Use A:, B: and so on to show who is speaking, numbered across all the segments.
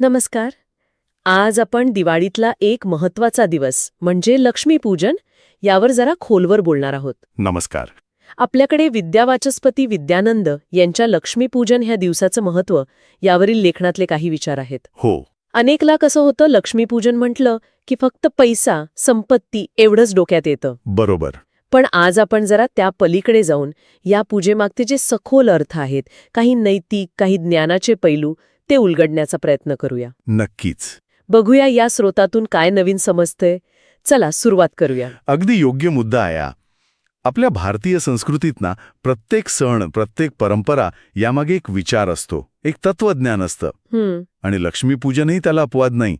A: नमस्कार. आज आपण दिवाळीतला एक महत्त्वाचा दिवस म्हणजे लक्ष्मीपूजन यावर जरा खोलवर बोलणार आहोत.
B: नमस्कार.
A: आपल्याकडे विद्यावाचस्पती विद्यानंद यांच्या लक्ष्मीपूजन ह्या दिवसाचं महत्त्व यावरील लेखनातले काही विचार आहेत.
B: हो.
A: अनेकला कसं होतं लक्ष्मीपूजन म्हटलं की फक्त पैसा संपत्ती एवढंच डोक्यात येतं.
B: बरोबर.
A: पण आज आपण जरा त्या पलीकडे जाऊन या पूजेमागचे जे सखोल अर्थ आहेत काही नैतिक काही ज्ञानाचे पैलू ते उलगडण्याचा प्रयत्न करूया.
B: नक्कीच.
A: बघूया या स्रोतातून काय नवीन समजतंय. चला सुरुवात करूया.
B: अगदी योग्य मुद्दा आहे हा. आपल्या भारतीय संस्कृतीत ना प्रत्येक सण प्रत्येक परंपरा यामागे एक विचार असतो. एक तत्वज्ञान असतं.
A: हम्म.
B: आणि लक्ष्मीपूजनही त्याला अपवाद नाही.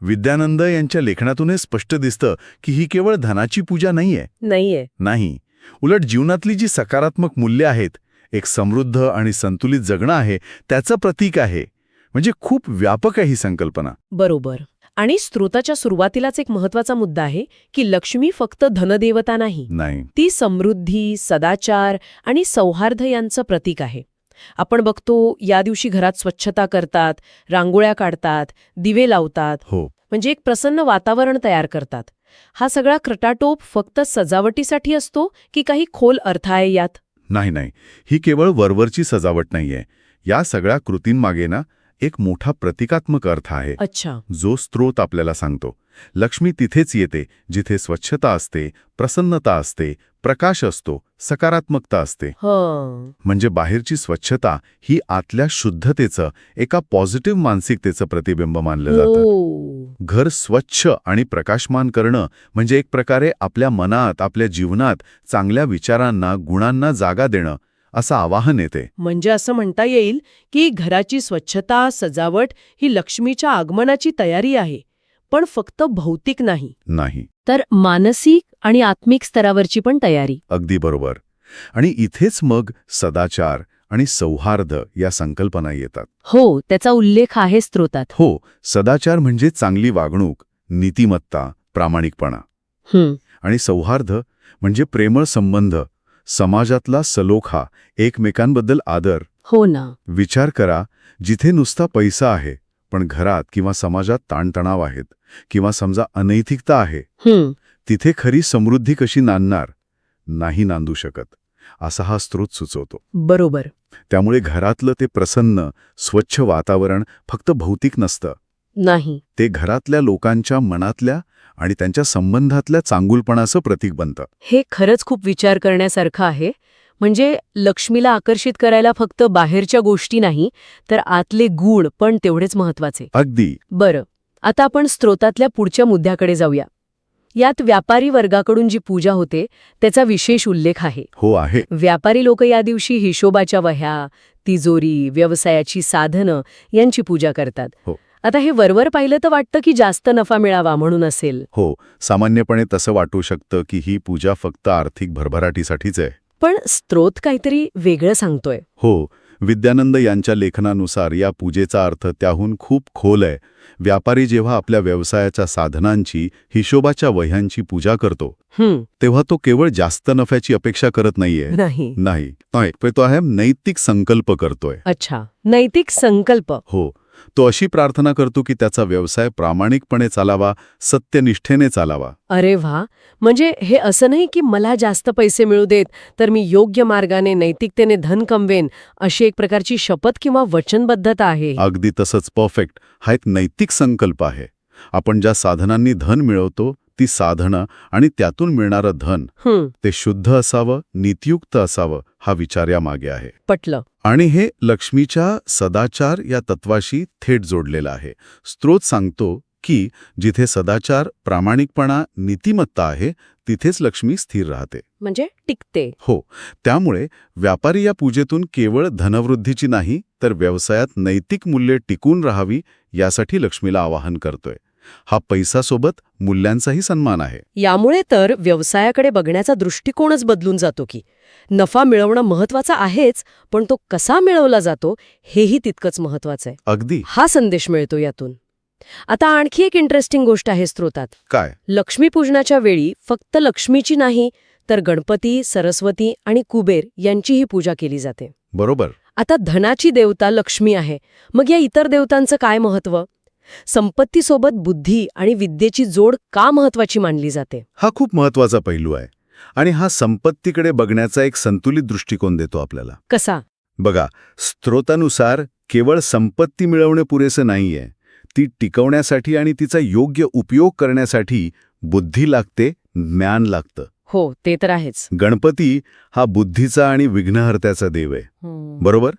B: विद्यानंद यांच्या लेखनातून हे स्पष्ट दिसतं की ही केवळ धनाची पूजा नाहीये.
A: नाहीये.
B: नाही. उलट जीवनातली जी सकारात्मक मूल्य आहेत एक समृद्ध आणि संतुलित जगणं आहे त्याचं प्रतीक आहे. म्हणजे खूप व्यापक आहे ही संकल्पना.
A: बरोबर. आणि स्त्रोताच्या सुरुवातीलाच एक महत्त्वाचा मुद्दा आहे की लक्ष्मी फक्त धनदेवता नाही.
B: नाही.
A: ती समृद्धी सदाचार आणि सौहार्द यांचं प्रतीक आहे. आपण बघतो या दिवशी घरात स्वच्छता करतात रांगोळ्या काढतात दिवे लावतात.
B: हो.
A: म्हणजे एक प्रसन्न वातावरण तयार करतात. हा सगळा क्रटाटोप फक्त सजावटीसाठी असतो की काही खोल अर्थ आहे यात?
B: नाही नाही. ही केवळ वरवरची सजावट नाहीये. या सगळ्या कृतींमागे ना एक मोठा प्रतिकात्मक अर्थ आहे.
A: अच्छा.
B: जो स्त्रोत आपल्याला सांगतो. लक्ष्मी तिथेच येते जिथे स्वच्छता असते प्रसन्नता असते प्रकाश असतो सकारात्मकता असते.
A: ह.
B: म्हणजे बाहेरची स्वच्छता ही आतल्या शुद्धतेचं एका पॉझिटिव्ह मानसिकतेचं प्रतिबिंब मानलं जातं.
A: ओ
B: घर स्वच्छ आणि प्रकाशमान करणं म्हणजे एक प्रकारे आपल्या मनात आपल्या जीवनात चांगल्या विचारांना गुणांना जागा देणं असं आवाहन येते.
A: म्हणजे असं म्हणता येईल की घराची स्वच्छता सजावट ही लक्ष्मीच्या आगमनाची तयारी आहे पण फक्त भौतिक नाही.
B: नाही.
A: तर मानसिक आणि आत्मिक स्तरावरची पण तयारी.
B: अगदी बरोबर. आणि इथेच मग सदाचार आणि सौहार्द या संकल्पना येतात.
A: हो त्याचा उल्लेख आहे स्त्रोतात.
B: हो सदाचार म्हणजे चांगली वागणूक नीतिमत्ता प्रामाणिकपणा. आणि सौहार्द म्हणजे प्रेमळ संबंध समाजातला सलोखा एकमेकांबद्दल आदर.
A: हो ना.
B: विचार करा जिथे नुसता पैसा आहे पण घरात किंवा समाजात ताणतणाव आहेत किंवा समजा अनैतिकता आहे
A: हं,
B: तिथे खरी समृद्धी कशी नांदणार? नाही नांदू शकत. असा हा स्रोत सुचवतो.
A: बरोबर.
B: त्यामुळे घरातलं ते प्रसन्न स्वच्छ वातावरण फक्त भौतिक नसतं.
A: नाही.
B: ते घरातल्या लोकांच्या मनातल्या आणि त्यांच्या संबंधातल्या चांगुलपणाचं प्रतीक बनतं.
A: हे खरंच खूप विचार करण्यासारखं आहे. म्हणजे लक्ष्मीला आकर्षित करायला फक्त बाहेरच्या गोष्टी नाही तर आतले गुण पण तेवढेच महत्त्वाचे
B: अगदी.
A: बरं आता आपण स्त्रोतातल्या पुढच्या मुद्द्याकडे जाऊया. यात व्यापारी वर्गाकडून जी पूजा होते त्याचा विशेष उल्लेख आहे.
B: हो आहे.
A: व्यापारी लोक या दिवशी हिशोबाच्या वह्या तिजोरी व्यवसायाची साधनं यांची पूजा करतात.
B: हो.
A: आता हे वरवर पाहिलं तर वाटतं की जास्त नफा मिळावा म्हणून असेल.
B: हो सामान्यपणे तसं वाटू शकतं की ही पूजा फक्त आर्थिक भरभराटीसाठीच आहे.
A: पण स्त्रोत काहीतरी वेगळं सांगतोय.
B: हो विद्यानंद यांच्या लेखनानुसार या पूजेचा अर्थ त्याहून खूप खोल आहे. व्यापारी जेव्हा आपल्या व्यवसायाच्या साधनांची हिशोबाच्या वह्यांची पूजा करतो तेव्हा तो केवळ जास्त नफ्याची अपेक्षा करत नाहीये.
A: नाही.
B: तो आहे नैतिक संकल्प करतोय.
A: अच्छा नैतिक संकल्प.
B: हो तो अशी प्रार्थना करतो की त्याचा व्यवसाय प्रामाणिकपणे चालावा सत्यनिष्ठेने चालावा.
A: अरे वा म्हणजे हे असं नाही की मला जास्त पैसे मिळू देत तर मी योग्य मार्गाने नैतिकतेने धन कमवेन अशी एक प्रकारची शपथ किंवा वचनबद्धता आहे.
B: अगदी तसंच परफेक्ट. हा एक नैतिक संकल्प आहे. आपण ज्या साधनांनी धन मिळवतो ती साधनं आणि त्यातून मिळणारं धन ते शुद्ध असावं नीतियुक्त असावं हा विचार या मागे आहे.
A: पटलं.
B: आणि हे लक्ष्मीच्या सदाचार या तत्वाशी थेट जोडलेलं आहे. स्त्रोत सांगतो की जिथे सदाचार प्रामाणिकपणा नीतिमत्ता आहे तिथेच लक्ष्मी स्थिर राहते.
A: म्हणजे टिकते.
B: हो त्यामुळे व्यापारी या पूजेतून केवळ धनवृद्धीची नाही तर व्यवसायात नैतिक मूल्ये टिकून राहावी यासाठी लक्ष्मीला आवाहन करतोय. हा पैसासोबत मूल्यांचाही सन्मान आहे.
A: यामुळे तर व्यवसायाकडे बघण्याचा दृष्टिकोनच बदलून जातो की नफा मिळवणं महत्त्वाचा आहेच पण तो कसा मिळवला जातो हेही तितकंच महत्वाचं आहे
B: अगदी.
A: हा संदेश मिळतो यातून. आता आणखी एक इंटरेस्टिंग गोष्ट आहे स्त्रोतात
B: काय?
A: लक्ष्मीपूजनाच्या वेळी फक्त लक्ष्मीची नाही तर गणपती सरस्वती आणि कुबेर यांचीही पूजा केली जाते.
B: बरोबर.
A: आता धनाची देवता लक्ष्मी आहे मग या इतर देवतांचं काय महत्त्व संपत्तीसोबत बुद्धी आणि विद्येची जोड का महत्वाची मानली जाते?
B: हा खूप महत्त्वाचा पैलू आहे आणि हा संपत्तीकडे बघण्याचा एक संतुलित दृष्टिकोन देतो आपल्याला.
A: कसा?
B: बघा स्त्रोतानुसार केवळ संपत्ती मिळवणे पुरेसे नाहीये. ती टिकवण्यासाठी आणि तिचा योग्य उपयोग करण्यासाठी बुद्धी लागते ज्ञान लागतं.
A: हो ते तर आहेच.
B: गणपती हा बुद्धीचा आणि विघ्नहर्त्याचा देव आहे. बरोबर.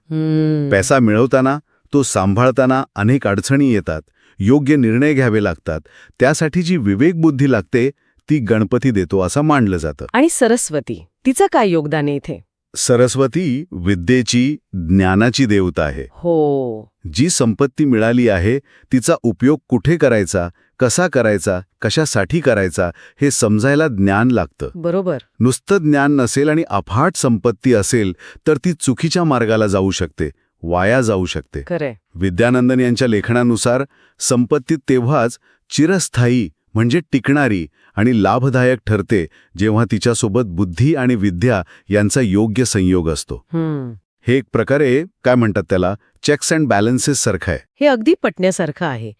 B: पैसा मिळवताना तो सांभाळताना अनेक अडचणी येतात. योग्य निर्णय घ्यावे लागतात. त्यासाठी जी विवेक बुद्धी लागते ती गणपती देतो असं मानलं जातं.
A: आणि सरस्वती तिचं काय योगदान आहे इथे?
B: सरस्वती विद्येची ज्ञानाची देवता आहे.
A: हो.
B: जी संपत्ती मिळाली आहे तिचा उपयोग कुठे करायचा कसा करायचा कशासाठी करायचा हे समजायला ज्ञान लागतं.
A: बरोबर.
B: नुसतं ज्ञान नसेल आणि अफाट संपत्ती असेल तर ती चुकीच्या मार्गाला जाऊ शकते. वाया जाऊ शकते. विद्यानंदन यांच्या लेखनानुसार संपत्ती तेव्हाच चिरस्थायी म्हणजे टिकणारी आणि लाभदायक ठरते जेव्हा तिच्यासोबत बुद्धी आणि विद्या यांचा योग्य संयोग असतो. हे एक प्रकारे काय म्हणतात त्याला चेक्स अँड बॅलन्सेस सारखं आहे.
A: हे अगदी पटण्यासारखं आहे.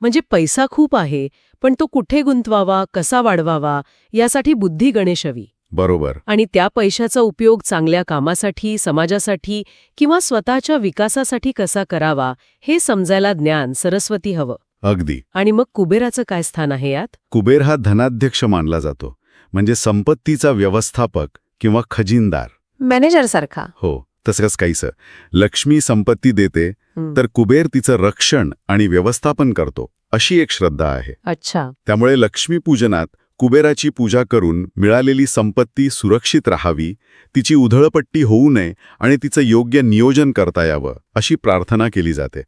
A: म्हणजे पैसा खूप आहे पण तो कुठे गुंतवावा कसा वाढवावा यासाठी बुद्धी गणेश हवी.
B: बरोबर.
A: आणि त्या पैशाचा उपयोग चांगल्या कामासाठी समाजासाठी किंवा स्वतःच्या विकासासाठी कसा करावा हे समजायला ज्ञान सरस्वती हवं.
B: अगदी.
A: आणि मग कुबेराचं काय स्थान आहे यात?
B: कुबेर हा धनाध्यक्ष मानला जातो म्हणजे संपत्तीचा व्यवस्थापक किंवा खजिनदार.
A: मॅनेजर सारखा.
B: हो तसंच काहीसं. लक्ष्मी संपत्ती देते तर कुबेर तिचं रक्षण आणि व्यवस्थापन करतो अशी एक श्रद्धा आहे.
A: अच्छा.
B: त्यामुळे लक्ष्मीपूजनात कुबेराची पूजा करून मिळालेली संपत्ती सुरक्षित राहावी तिची उधळपट्टी होऊ नये आणि तिचं योग्य नियोजन करता यावं अशी प्रार्थना केली जाते.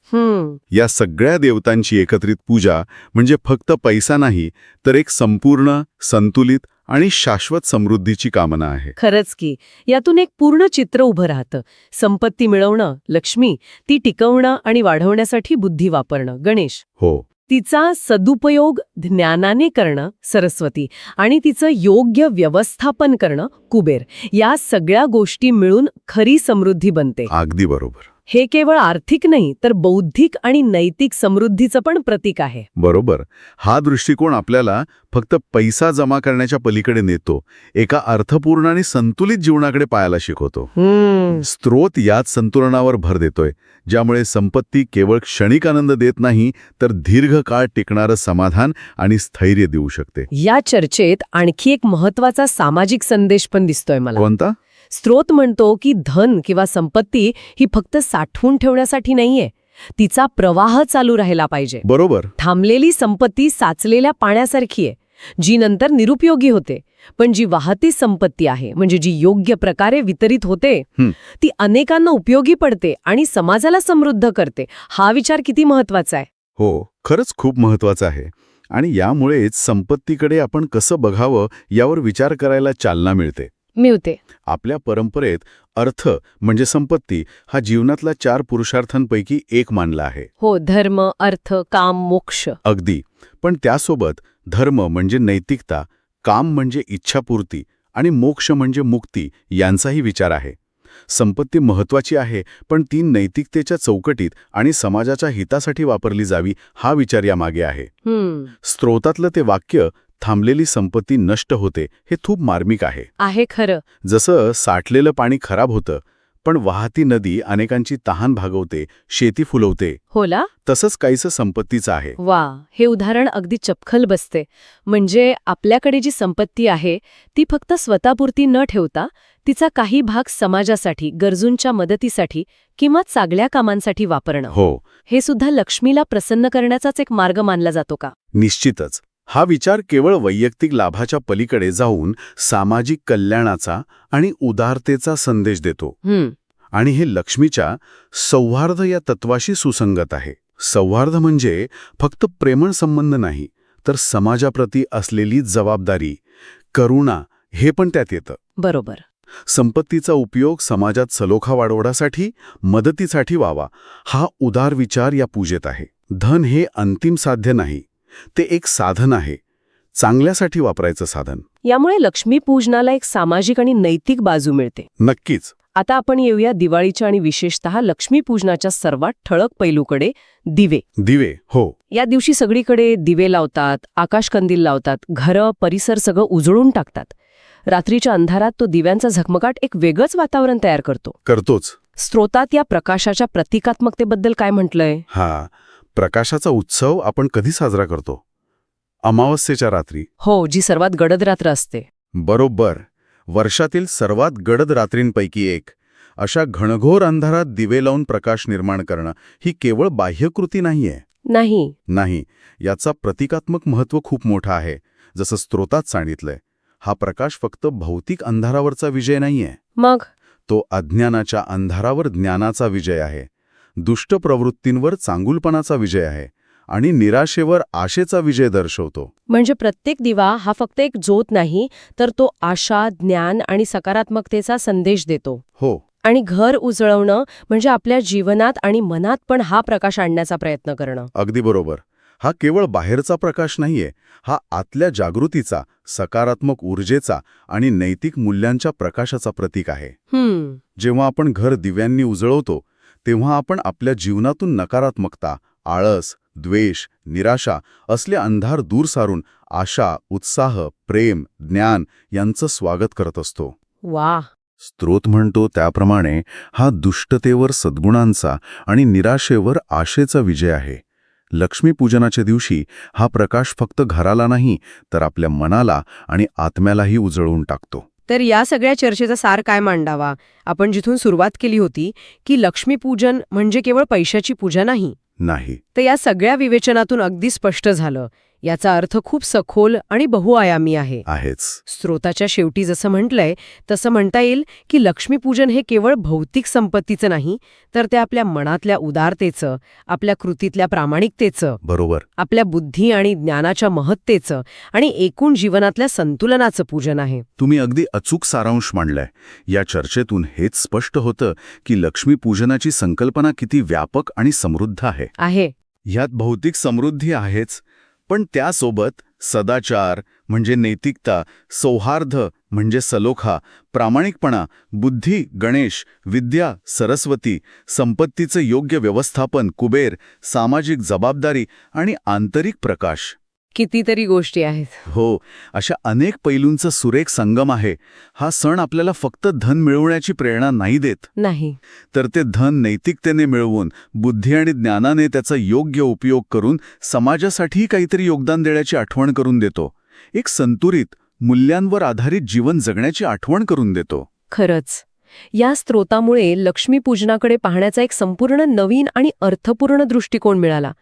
B: या सगळ्या देवतांची एकत्रित पूजा म्हणजे फक्त पैसा नाही तर एक संपूर्ण संतुलित आणि शाश्वत समृद्धीची कामना आहे.
A: खरंच की यातून एक पूर्ण चित्र उभं राहतं. संपत्ती मिळवणं लक्ष्मी ती टिकवणं आणि वाढवण्यासाठी बुद्धी वापरणं. गणेश.
B: हो.
A: तिचा सदुपयोग ज्ञानाने करणं सरस्वती आणि तिचं योग्य व्यवस्थापन करणं कुबेर. या सगळ्या गोष्टी मिळून खरी समृद्धी बनते.
B: अगदी बरोबर.
A: हे केवळ आर्थिक नाही तर बौद्धिक आणि नैतिक समृद्धीचं पण प्रतीक आहे.
B: बरोबर. हा दृष्टिकोन आपल्याला फक्त पैसा जमा करण्याच्या पलीकडे नेतो एका अर्थपूर्ण आणि संतुलित जीवनाकडे पाहायला शिकवतो. स्त्रोत याच संतुलनावर भर देतोय ज्यामुळे संपत्ती केवळ क्षणिक आनंद देत नाही तर दीर्घकाळ टिकणारं समाधान आणि स्थैर्य देऊ शकते.
A: या चर्चेत आणखी एक महत्त्वाचा सामाजिक संदेश पण दिसतोय मला.
B: कोणता?
A: स्त्रोत म्हणतो की धन किंवा संपत्ती ही फक्त साठवून ठेवण्यासाठी नाहीये. तिचा प्रवाह चालू राहिला पाहिजे.
B: बरोबर.
A: थांबलेली संपत्ती साचलेल्या पाण्यासारखी आहे जी नंतर निरुपयोगी होते. पण जी वाहती संपत्ती आहे म्हणजे जी योग्य प्रकारे वितरित होते. ती अनेकांना उपयोगी पडते आणि समाजाला समृद्ध करते. हा विचार किती महत्त्वाचा आहे?
B: हो खरंच खूप महत्वाचं आहे. आणि यामुळेच संपत्तीकडे आपण कसं बघावं यावर विचार करायला चालना मिळते.
A: मिळते.
B: आपल्या परंपरेत अर्थ म्हणजे संपत्ती हा जीवनातला चार पुरुषार्थांपैकी एक मानला आहे.
A: हो धर्म अर्थ काम मोक्ष.
B: अगदी. पण त्यासोबत धर्म म्हणजे नैतिकता काम म्हणजे इच्छापूर्ती आणि मोक्ष म्हणजे मुक्ती यांचाही विचार आहे. संपत्ती महत्वाची आहे पण ती नैतिकतेच्या चौकटीत आणि समाजाच्या हितासाठी वापरली जावी हा विचार यामागे आहे. स्त्रोतातलं ते वाक्य थांबलेली संपत्ती नष्ट होते हे खूप मार्मिक आहे.
A: आहे खरं.
B: जसं साठलेलं पाणी खराब होतं पण वाहती नदी अनेकांची तहान भागवते शेती फुलवते.
A: होला
B: तसंच काहीसं संपत्तीचं आहे.
A: वा हे उदाहरण अगदी चपखल बसते. म्हणजे आपल्याकडे जी संपत्ती आहे ती फक्त स्वतःपुरती न ठेवता तिचा काही भाग समाजासाठी गरजूंच्या मदतीसाठी किंवा चांगल्या कामांसाठी वापरणं.
B: हो.
A: हे सुद्धा लक्ष्मीला प्रसन्न करण्याचाच एक मार्ग मानला जातो का?
B: निश्चितच. हा विचार केवळ वैयक्तिक लाभाच्या पलीकडे जाऊन सामाजिक कल्याणाचा आणि उदारतेचा संदेश देतो. आणि हे लक्ष्मीच्या सौहार्द या तत्वाशी सुसंगत आहे. सौहार्द म्हणजे फक्त प्रेमळ संबंध नाही तर समाजाप्रती असलेली जबाबदारी करुणा हे पण त्यात येतं.
A: बरोबर.
B: संपत्तीचा उपयोग समाजात सलोखा वाढवण्यासाठी मदतीसाठी व्हावा हा उदार विचार या पूजेत आहे. धन हे अंतिम साध्य नाही ते एक साधन आहे. चांगल्यासाठी वापरायचं साधन.
A: यामुळे लक्ष्मी पूजनाला एक सामाजिक आणि नैतिक बाजू मिळते.
B: नक्कीच.
A: आता आपण येऊया दिवाळीच्या आणि विशेषतः लक्ष्मी पूजनाच्या सर्वात ठळक पैलूकडे दिवे.
B: दिवे हो.
A: या दिवशी सगळीकडे दिवे लावतात आकाशकंदील लावतात घरं परिसर सगळं उजळून टाकतात. रात्रीच्या अंधारात तो दिव्यांचा झगमगाट एक वेगळंच वातावरण तयार करतो.
B: करतोच.
A: स्त्रोतात या प्रकाशाच्या प्रतिकात्मकतेबद्दल काय म्हटलंय?
B: हा. प्रकाशाचा उत्सव आपण कधी साजरा करतो? अमावस्येच्या रात्री.
A: हो जी सर्वात गडद रात्र असते.
B: बरोबर. वर्षातील सर्वात गडद रात्रींपैकी एक. अशा घणघोर अंधारात दिवे लावून प्रकाश निर्माण करणं ही केवळ बाह्यकृती नाहीये.
A: नाही.
B: नाही याचा प्रतिकात्मक महत्त्व खूप मोठा आहे. जसं स्त्रोतात सांगितलंय हा प्रकाश फक्त भौतिक अंधारावरचा विजय नाहीये.
A: मग?
B: तो अज्ञानाच्या अंधारावर ज्ञानाचा विजय आहे. दुष्ट प्रवृत्तींवर चांगुलपणाचा विजय आहे आणि निराशेवर आशेचा विजय दर्शवतो.
A: म्हणजे प्रत्येक दिवा हा फक्त एक ज्योत नाही तर तो आशा ज्ञान आणि सकारात्मकतेचा संदेश देतो.
B: हो.
A: आणि घर उजळवणं म्हणजे आपल्या जीवनात आणि मनात पण हा प्रकाश आणण्याचा प्रयत्न करणं.
B: अगदी बरोबर. हा केवळ बाहेरचा प्रकाश नाहीये हा आतल्या जागृतीचा सकारात्मक ऊर्जेचा आणि नैतिक मूल्यांच्या प्रकाशाचा प्रतीक आहे. जेव्हा आपण घर दिव्यांनी उजळवतो तेव्हा आपण आपल्या जीवनातून नकारात्मकता आळस द्वेष निराशा असले अंधार दूर सारून आशा उत्साह प्रेम ज्ञान यांचं स्वागत करत असतो.
A: वा
B: स्त्रोत म्हणतो त्याप्रमाणे हा दुष्टतेवर सद्गुणांचा आणि निराशेवर आशेचा विजय आहे. लक्ष्मीपूजनाच्या दिवशी हा प्रकाश फक्त घराला नाही तर आपल्या मनाला आणि आत्म्यालाही उजळवून टाकतो.
A: तर या सगळ्या चर्चेचा सार काय मांडावा? आपण जिथून सुरुवात केली होती की लक्ष्मीपूजन म्हणजे केवळ पैशाची पूजा नाही.
B: नाही.
A: तर या सगळ्या विवेचनातून अगदी स्पष्ट झालं. याचा अर्थ खूप सखोल आणि बहुआयामी आहे.
B: आहेच.
A: स्त्रोताच्या शेवटी जसं म्हटलंय तसं म्हणता येईल की लक्ष्मीपूजन हे केवळ भौतिक संपत्तीचं नाही तर ते आपल्या मनातल्या उदारतेचं आपल्या कृतीतल्या प्रामाणिकतेचं
B: बरोबर.
A: आपल्या बुद्धी आणि ज्ञानाच्या महत्तेचं आणि एकूण जीवनातल्या संतुलनाचं पूजन आहे.
B: तुम्ही अगदी अचूक सारांश मांडलाय. या चर्चेतून हेच स्पष्ट होतं की लक्ष्मीपूजनाची संकल्पना किती व्यापक आणि समृद्ध आहे.
A: आहे.
B: ह्यात भौतिक समृद्धी आहेच पण त्यासोबत सदाचार म्हणजे नैतिकता सौहार्द म्हणजे सलोखा प्रामाणिकपणा बुद्धी गणेश विद्या सरस्वती संपत्तीचं योग्य व्यवस्थापन कुबेर सामाजिक जबाबदारी आणि आंतरिक प्रकाश.
A: कितीतरी गोष्टी आहेत.
B: हो अशा अनेक पैलूंचा सुरेख संगम आहे. हा सण आपल्याला फक्त धन मिळवण्याची प्रेरणा नाही देत.
A: नाही.
B: तर ते धन नैतिकतेने मिळवून बुद्धी आणि ज्ञानाने त्याचा योग्य उपयोग करून समाजासाठीही काहीतरी योगदान देण्याची आठवण करून देतो. एक संतुलित मूल्यांवर आधारित जीवन जगण्याची आठवण करून देतो.
A: खरंच. या स्त्रोतामुळे लक्ष्मीपूजनाकडे पाहण्याचा एक संपूर्ण नवीन आणि अर्थपूर्ण दृष्टिकोन मिळाला.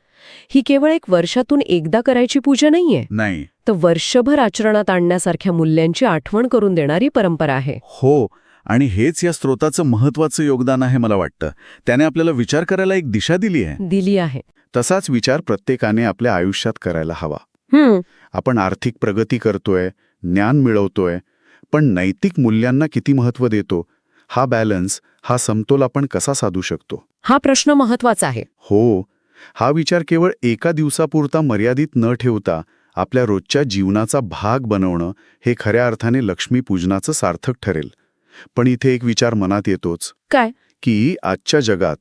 A: ही केवळ एक वर्षातून एकदा करायची पूजा नाहीये.
B: नाही.
A: तर वर्षभर आचरणात आणण्यासारख्या मूल्यांची आठवण करून देणारी परंपरा आहे.
B: हो आणि हेच या स्रोताचं महत्वाचं योगदान आहे मला वाटतं. त्याने आपल्याला विचार करायला एक दिशा दिली आहे.
A: दिली आहे.
B: तसाच विचार प्रत्येकाने आपल्या आयुष्यात करायला हवा.
A: हम्म.
B: आपण आर्थिक प्रगती करतोय ज्ञान मिळवतोय पण नैतिक मूल्यांना किती महत्त्व देतो? हा बॅलन्स हा समतोल आपण कसा साधू शकतो?
A: हा प्रश्न महत्त्वाचा आहे.
B: हो हा विचार केवळ एका दिवसापुरता मर्यादित न ठेवता आपल्या रोजच्या जीवनाचा भाग बनवणं हे खऱ्या अर्थाने लक्ष्मीपूजनाचं सार्थक ठरेल. पण इथे एक विचार मनात येतोच.
A: काय?
B: की आजच्या जगात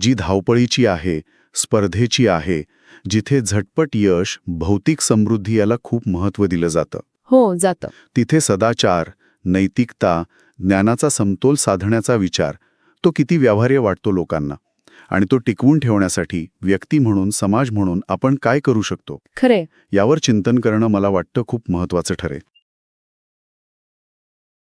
B: जी धावपळीची आहे स्पर्धेची आहे जिथे झटपट यश भौतिक समृद्धी याला खूप महत्त्व दिलं जातं.
A: हो जातं.
B: तिथे सदाचार नैतिकता ज्ञानाचा समतोल साधण्याचा विचार तो किती व्यवहार्य वाटतो लोकांना. आणि तो टिकवून ठेवण्यासाठी व्यक्ती म्हणून समाज म्हणून आपण काय करू शकतो?
A: खरे
B: यावर चिंतन करणं मला वाटतं खूप महत्त्वाचं ठरेल.